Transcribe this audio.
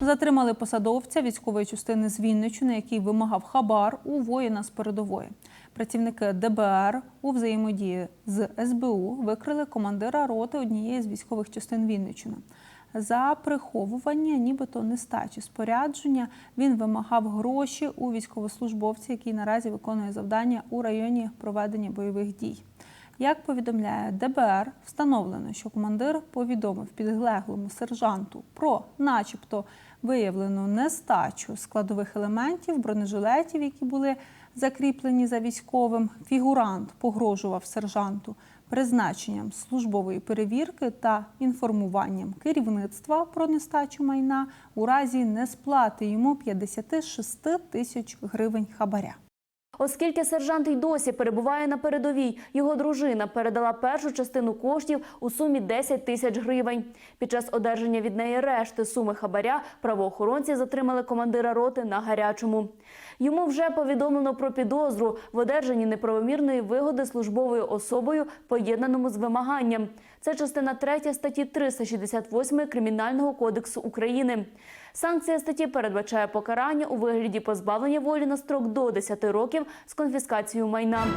Затримали посадовця військової частини з Вінничини, який вимагав хабар у воїна з передової. Працівники ДБР у взаємодії з СБУ викрили командира роти однієї з військових частин Вінничини. За приховування, нібито нестачі спорядження, він вимагав гроші у військовослужбовця, який наразі виконує завдання у районі проведення бойових дій. Як повідомляє ДБР, встановлено, що командир повідомив підлеглому сержанту про, начебто, виявлену нестачу складових елементів бронежилетів, які були закріплені за військовим. Фігурант погрожував сержанту призначенням службової перевірки та інформуванням керівництва про нестачу майна у разі несплати йому 56 тисяч гривень хабаря. Оскільки сержант й досі перебуває на передовій, його дружина передала першу частину коштів у сумі 10 тисяч гривень. Під час одержання від неї решти суми хабаря правоохоронці затримали командира роти на гарячому. Йому вже повідомлено про підозру в одержанні неправомірної вигоди службовою особою, поєднаному з вимаганням. Це частина 3 статті 368 Кримінального кодексу України. Санкція статті передбачає покарання у вигляді позбавлення волі на строк до 10 років з конфіскацією майна.